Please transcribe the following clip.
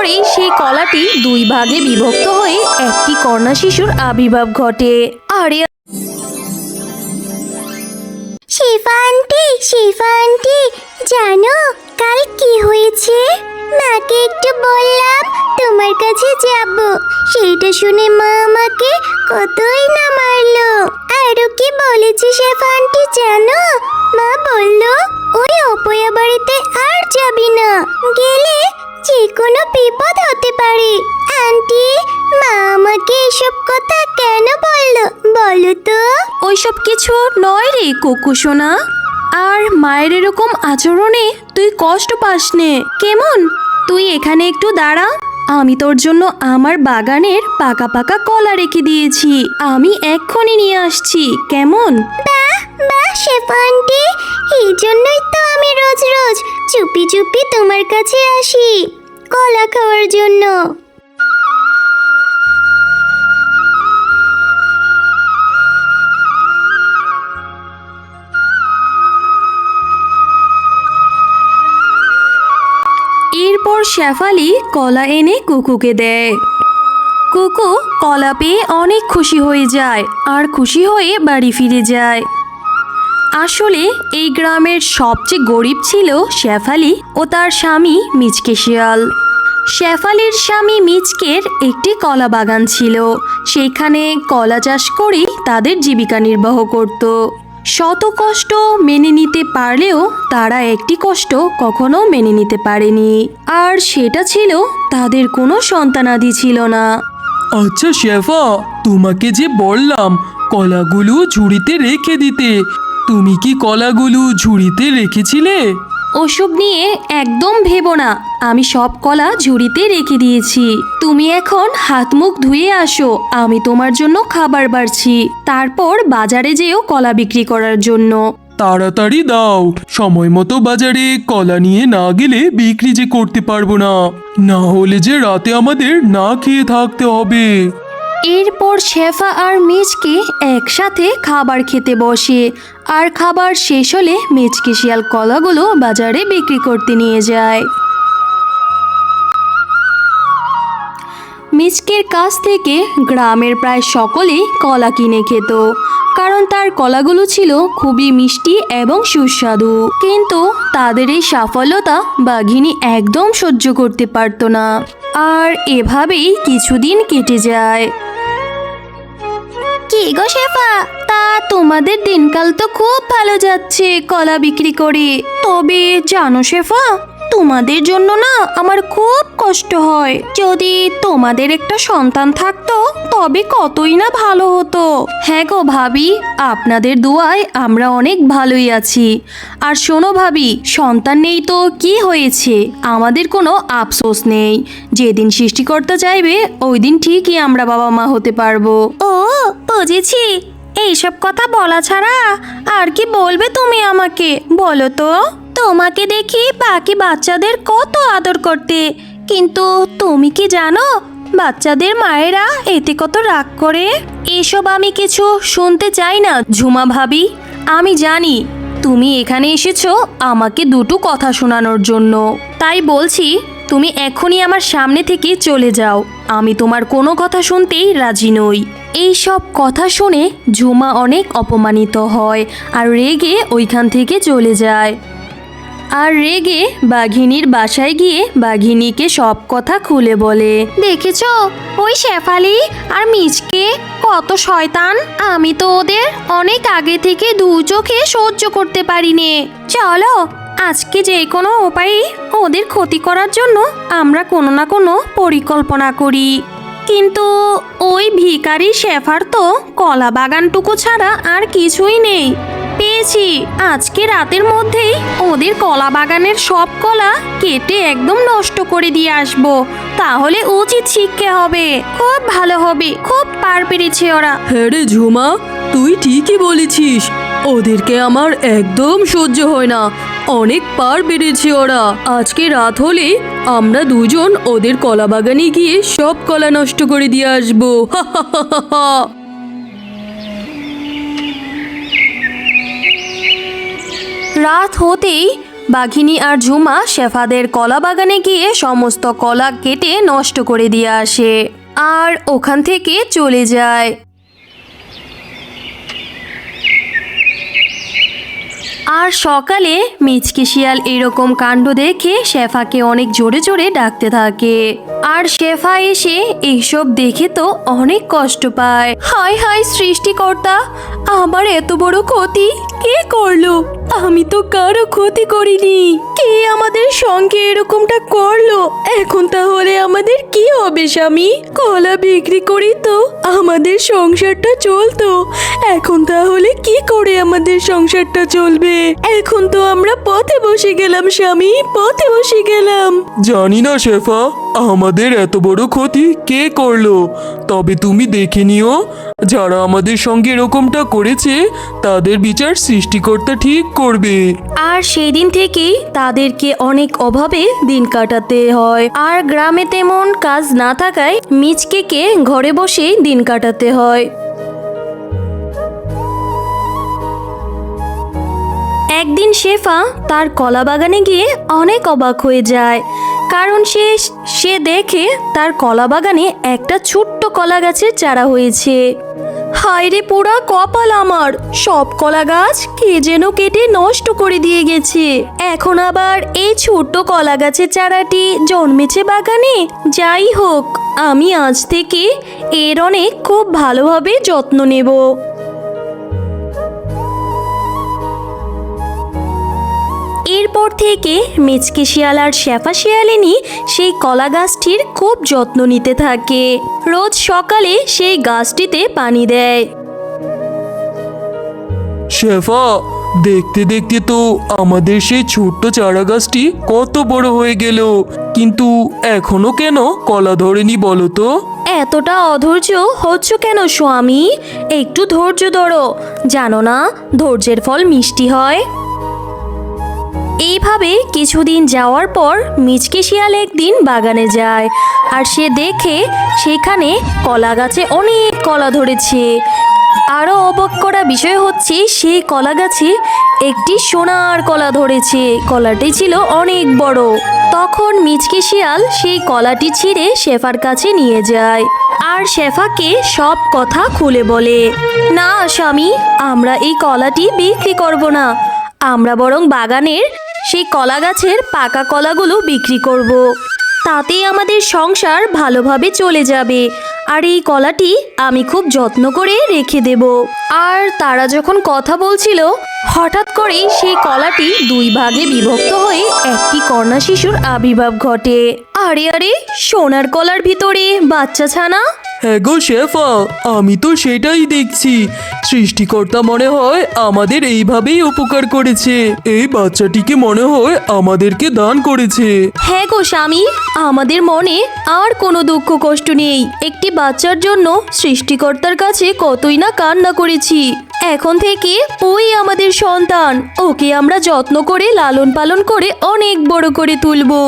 করেই সেই কলাটি দুই ভাগে বিভক্ত হয়ে একটি কন্যা শিশুর আবির্ভাব ঘটে। আরে শিফা আন্টি শিফা আন্টি জানো, কাল কি হয়েছে? মাকে একটু বললাম, তোমার কাছে যাব। সেইটা শুনে মা আমাকে কতই না মারলো। আরও কি বলেছে শেফা আন্টি জানো? মা বলল, ওই অপয়া বাড়িতে আর যাবি না। গেলে যে কোনো বিপদ হতে পারে। আন্টি, মা আমাকে এসব কথা কেন বলল? বলো তো। ওইসব কিছু নয় রে, কুকু সোনা। আর মায়ের এরকম আচরণে তুই কষ্ট পাস নে কেমন? তুই এখানে একটু দাঁড়া। আমি তোর জন্য আমার বাগানের পাকা পাকা কলা রেখে দিয়েছি। আমি এক্ষুনি নিয়ে আসছি। কেমন? এই জন্যই তো আমি রোজ রোজ চুপি চুপি তোমার কাছে আসি কলা খাওয়ার জন্য। শেফালি কলা এনে কুকুকে দেয়। কুকু কলা পেয়ে অনেক খুশি হয়ে যায় আর খুশি হয়ে বাড়ি ফিরে যায়। আসলে এই গ্রামের সবচেয়ে গরিব ছিল শেফালি ও তার স্বামী মিচকে শিয়াল। শেফালির স্বামী মিচকের একটি কলা বাগান ছিল। সেইখানে কলা চাষ করেই তাদের জীবিকা নির্বাহ করত। শত কষ্ট মেনে নিতে পারলেও তারা একটি কষ্ট কখনো মেনে নিতে পারেনি। আর সেটা ছিল তাদের কোনো সন্তানাদি ছিল না। আচ্ছা শেফা, তোমাকে যে বললাম, কলাগুলো ঝুড়িতে রেখে দিতে, তুমি কি কলাগুলো ঝুড়িতে রেখেছিলে? ওসব নিয়ে একদম ভেবো না। আমি সব কলা ঝুড়িতে রেখে দিয়েছি। তুমি এখন হাত মুখ ধুয়ে আসো। আমি তোমার জন্য খাবার বাড়ছি। তারপর বাজারে যেও কলা বিক্রি করার জন্য। তাড়াতাড়ি দাও। সময় মতো বাজারে কলা নিয়ে না গেলে বিক্রি যে করতে পারব না। না হলে যে রাতে আমাদের না খেয়ে থাকতে হবে। এরপর শেফা আর মিচকে একসাথে খাবার খেতে বসে। আর খাবার শেষ হলে মিচকে শিয়াল কলাগুলো বাজারে বিক্রি করতে নিয়ে যায়। মিচকের কাছ থেকে গ্রামের প্রায় সকলেই কলা কিনে খেত, কারণ তার কলাগুলো ছিল খুবই মিষ্টি এবং সুস্বাদু। কিন্তু তাদের এই সাফল্যতা বাঘিনী একদম সহ্য করতে পারতো না। আর এভাবেই কিছুদিন কেটে যায়। কি গো শেফা? তা তোমাদের দিনকাল তো খুব ভালো যাচ্ছে, কলা বিক্রি করে। তবে জানো শেফা তোমাদের জন্য না আমার খুব কষ্ট হয়। যদি তোমাদের একটা সন্তান থাকতো, তবে কতই না ভালো হতো। হ্যাঁ গো ভাবি, আপনাদের দোয়ায় আমরা অনেক ভালোই আছি। আর শোনো ভাবি, সন্তান নেই তো কি হয়েছে? আমাদের কোনো আফসোস নেই। যেদিন সৃষ্টিকর্তা চাইবে, ওই দিন ঠিকই আমরা বাবা মা হতে পারব। ও, বুঝেছি। এইসব কথা বলা ছাড়া আর কি বলবে তুমি আমাকে, বলো তো? তোমাকে দেখি বাকি বাচ্চাদের কত আদর করতে। কিন্তু তুমি কি জানো, বাচ্চাদের মায়েরা এতে কত রাগ করে? এসব আমি কিছু শুনতে চাই না, ঝুমা ভাবি। আমি জানি, তুমি এখানে এসেছ আমাকে দুটো কথা শোনানোর জন্য। তাই বলছি, তুমি এখনই আমার সামনে থেকে চলে যাও। আমি তোমার কোনো কথা শুনতেই রাজি নই। এই সব কথা শুনে ঝুমা অনেক অপমানিত হয় আর রেগে ওইখান থেকে চলে যায়। আর রেগে বাঘিনীর বাসায় গিয়ে বাঘিনীকে সব কথা খুলে বলে। দেখেছ? ওই শেফালি আর মিচকে কত শয়তান। আমি তো ওদের অনেক আগে থেকে দু চোখে সহ্য করতে পারিনে। চলো, আজকে যে কোনো উপায়ে ওদের ক্ষতি করার জন্য আমরা কোনো না কোনো পরিকল্পনা করি। কিন্তু ওই ভিখারি শেফার তো কলা বাগানটুকু ছাড়া আর কিছুই নেই। পেয়েছি। আজকে রাতের মধ্যেই ওদের কলা বাগানের সব কলা কেটে একদম নষ্ট করে দিয়ে আসব। তাহলে উচিত শিক্ষা হবে। খুব ভালো হবে। খুব পার পেরেছে ওরা। হ্যাঁ রে ঝুমা, তুই ঠিকই বলেছিস। ওদেরকে আমার একদম সহ্য হয় না। অনেক পার বেড়েছে ওরা। আজকে রাত হলে আমরা দুজন ওদের কলা বাগানে গিয়ে সব কলা নষ্ট করে দিয়ে আসব। রাত হতেই বাঘিনী আর ঝুমা শেফাদের কলা বাগানে গিয়ে সমস্ত কলা কেটে নষ্ট করে দিয়ে আসে আর ওখান থেকে চলে যায়। আর সকালে মিচকে শিয়াল এরকম কাণ্ড দেখে শেফাকে অনেক জোরে জোরে ডাকতে থাকে। আর শেফা এসে এইসব দেখে তো অনেক কষ্ট পায়। হায় হায় সৃষ্টিকর্তা, আমার এত বড় ক্ষতি কে করল? আমি তো কারও ক্ষতি করিনি। কে আমাদের সঙ্গে এরকমটা করল? এখন তাহলে আমাদের কি হবে, স্বামী? কলা বিক্রি করি তো, আমাদের সংসারটা চলতো। এখন তাহলে কি করে আমাদের সংসারটা চলবে? এখন তো আমরা পথে বসে গেলাম, স্বামী, পথে বসে গেলাম। জানি না, শেফা, আমাদের এত বড় ক্ষতি কে করল? তবে তুমি দেখে নিও যারা আমাদের সঙ্গে এরকমটা করেছে, তাদের বিচার সৃষ্টিকর্তা ঠিক করবে। আর সেই দিন থেকেই তাদেরকে অনেক অভাবে দিন কাটাতে হয়। আর গ্রামে তেমন কাজ না থাকায় মিচকেকে ঘরে বসেই দিন কাটাতে হয়। একদিন শেফা তার কলা বাগানে গিয়ে অনেক অবাক হয়ে যায়। কারণ সে সে দেখে তার কলা বাগানে একটা ছোট্ট কলা গাছের চারা হয়েছে। হায় রে পোড়া কপাল আমার! সব কলা গাছ কে যেন কেটে নষ্ট করে দিয়ে গেছে। এখন আবার এই ছোট্ট কলা গাছের চারাটি জন্মেছে বাগানে? যাই হোক, আমি আজ থেকে এর অনেক খুব ভালোভাবে যত্ন নেব। এরপর থেকে মিচকে শিয়াল আর শেফা শিয়ালিনী সেই কলা গাছটির খুব যত্ন নিতে থাকে। রোজ সকালে সেই গাছটিতে পানি দেয়। শেফা দেখতে দেখতে তো আমাদের সেই ছোট্ট চারা গাছটি কত বড় হয়ে গেল। কিন্তু এখনও কেন কলা ধরেনি বলো তো? এতটা অধৈর্য হচ্ছ কেন স্বামী? একটু ধৈর্য ধরো। জানো না ধৈর্যের ফল মিষ্টি হয়। এইভাবে কিছুদিন যাওয়ার পর মিচকে শিয়াল একদিন বাগানে যায়, আর সে দেখে সেখানে কলা গাছে অনেক কলা ধরেছে। আরও অবাক করা বিষয় হচ্ছে, সেই কলা গাছে একটি সোনার কলা ধরেছে। কলাটি ছিল অনেক বড়। তখন মিচকে শিয়াল সেই কলাটি ছিঁড়ে শেফার কাছে নিয়ে যায়, আর শেফাকে সব কথা খুলে বলে, না স্বামী, আমরা এই কলাটি বিক্রি করব না। আমরা বরং বাগানের সেই কলা গাছের পাকা কলাগুলো বিক্রি করব। তাতেই আমাদের সংসার ভালোভাবে চলে যাবে। আর এই কলাটি আমি খুব যত্ন করে রেখে দেব। আর তারা যখন কথা বলছিল, হঠাৎ করেই সেই কলাটি দুই ভাগে বিভক্ত হয়ে একটি কন্যা শিশুর আবির্ভাব ঘটে। আরে আরে সোনার কলার ভিতরে বাচ্চা ছানা? হ্যাঁ গো শেফা আমি তো সেটাই দেখছি। সৃষ্টিকর্তা মনে হয় আমাদের এইভাবেই উপকার করেছে। এই বাচ্চাটিকে মনে হয় আমাদেরকে দান করেছে। হ্যাঁ গো স্বামী আমাদের মনে আর কোনো দুঃখ কষ্ট নেই। একটি বাচ্চার জন্য সৃষ্টিকর্তার কাছে কতই না কান্না করেছি। এখন থেকে ওই আমাদের সন্তান ওকে আমরা যত্ন করে লালন পালন করে অনেক বড় করে তুলবো।